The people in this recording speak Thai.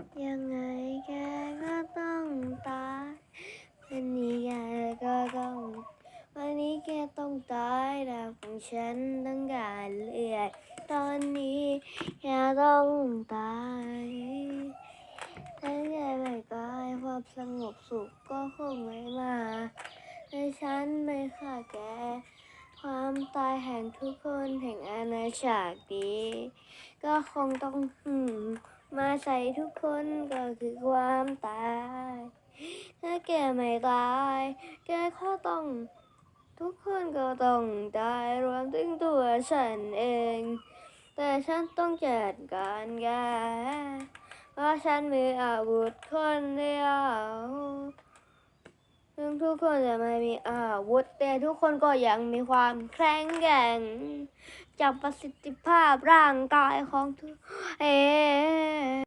ยังไงแกก็ต้องตายวันนี้แกก็ต้อง วันนี้แกต้องตายแต่ของฉันต้องการเลือดตอนนี้แกต้องตายถ้าแกไม่ตายความสงบสุขก็คงไม่มาแต่ฉันไม่ฆ่าแก ความตายแห่งทุกคนแห่งอาณาจักรนี้ ก็คงต้องหืม มาใส่ทุกคนก็คือความตาย ถ้าแกไม่ตาย แกก็ต้อง ทุกคนก็ต้องตายรวมถึงตัวฉันเอง แต่ฉันต้องจัดการแกเพราะฉันมีอาวุธคนเดียว ทุกคนจะไม่มีอาวุธแต่ทุกคนก็ยังมีความแข็งแกร่งจากประสิทธิภาพร่างกายของตัวเอง